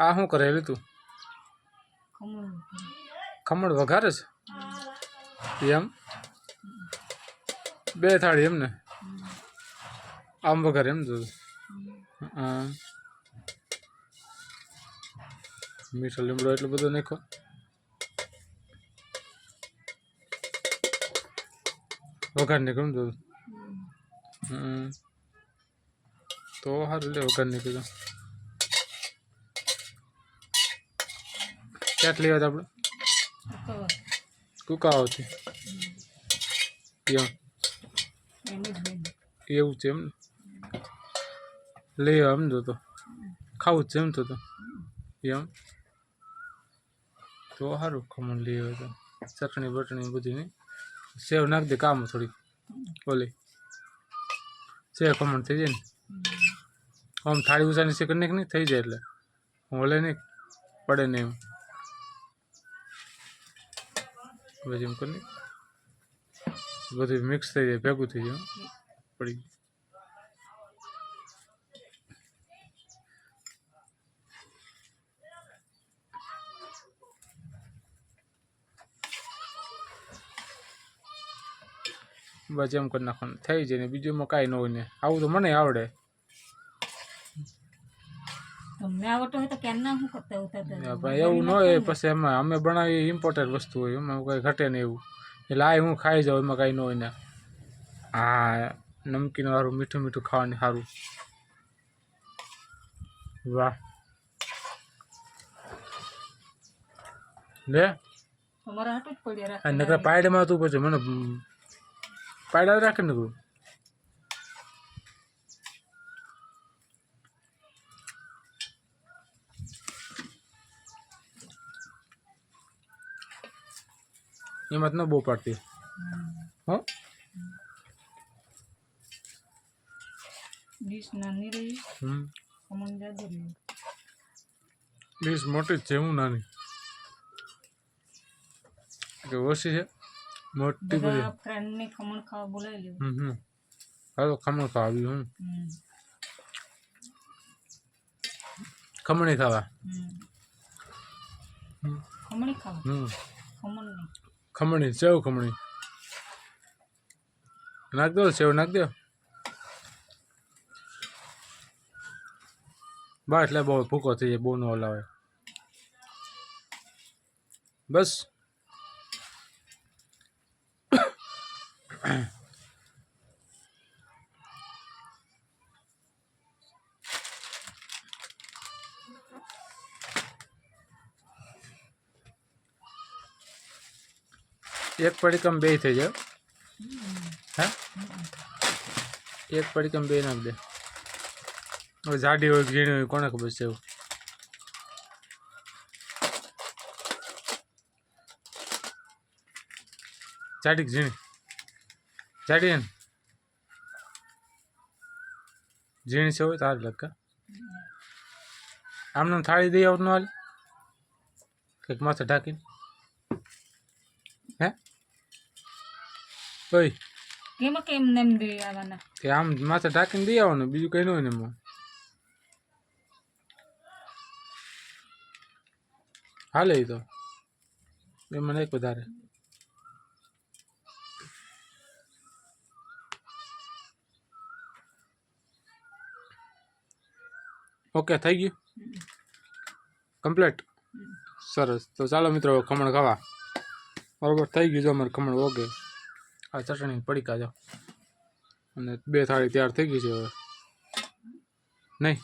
આ શું કરેલું તું? ખમણ વઘારે છે? એમ? બે થાળી એમ ને આમ વઘારે એમ જોયું. હા. મીઠો લીમડો એટલો બધો નાખો વઘાર નીકળું હમ. તો સારું લે, વઘાર નીકળ્યું. ક્યાંથી લેવા હતા આપણે? એમ એવું છે એમ ને? લેવા એમ જો તો. ખાવું છે એમ તો એમ. તો સારું ખમણ લઈ આવ્યો તો ચટણી બટણી બધી નહીં સેવ નાખી દે કામ થોડી ઓલી. સેવ ખમણ થઈ જાય ને. આમ થાળી ઉસાની શીખર નાખ નહીં થઈ જાય એટલે. ઓલે નહીં પડે નહીં એમ. પછી એમ કરી બધું મિક્સ થઈ જાય, ભેગું થઈ જાય પડી ગયું. બસ એમ કરી નાખવાનું. થઈ જાય ને, બીજું કાંઈ ન હોય ને. આવું તો મને આવડે. તમને આવડતો હોય તો કેમ ના શું કરતા હોતા હતા પણ એવું ન હોય પછી એમાં અમે બનાવીએ ઇમ્પોર્ટેડ વસ્તુ હોય એમાં કંઈ ઘટે નહીં એવું. એટલે આ હું ખાઈ જાઉં એમાં કાંઈ ન હોય ને. હા નમકીન વાળું મીઠું મીઠું ખાવાનું સારું. વાહ. લે. તમારે હાટું જ પડ્યા નકર પાયડમાં તું પછી મને પાયડા રાખે ને તું એમાં જ ન બહુ પાડતી હો ડીશ નાની રહી હમ ખમણ જાદુ રહ્યું ડીશ મોટી જ છે હું નાની કે ઓછી છે મોટી બધી બધા ફ્રેન્ડને ખમણ ખાવા બોલાવી લેવું હમ હમ હા તો ખમણ ખાવા આવ્યું હમ હમ ખમણી ખાવા હમ હમ ખમણી ખાવા હમ ખમણ નહીં ખમણી, સેવ ખમણી. નાખ દો, સેવ નાખ દો. બસ એટલે બહુ ભૂકો થઈ જાય, બહુ ન હલાવે. બસ. એક પડીકમ બે થઈ જાય. હે? એક પડીકમ બે નાખ દે. હવે જાડી હોય ઝીણી હોય કોને ખબર છે એવું? જાડી ઝીણી? જાડી એને ઝીણી છે હોય તાર લખા આમને થાળી દઈ આવતું હાલ. કંઈક માથે ઢાંકીને હે ઓય કેમ કેમ નેમ દે આવવાના કે આમ માથે ઢાંકીને દઈ આવવાનું બીજું કંઈ ન હોય ને એમાં હાલે તો તો. મને એક વધારે. ઓકે થઈ ગયું. કમ્પ્લીટ સરસ. તો ચાલો મિત્રો ખમણ ખાવા. બરોબર થઈ ગયું જો અમારે ખમણ ઓગે આ ચટણી પડીકા જાઓ અને બે થાળી તૈયાર થઈ ગઈ છે હવે. નહીં?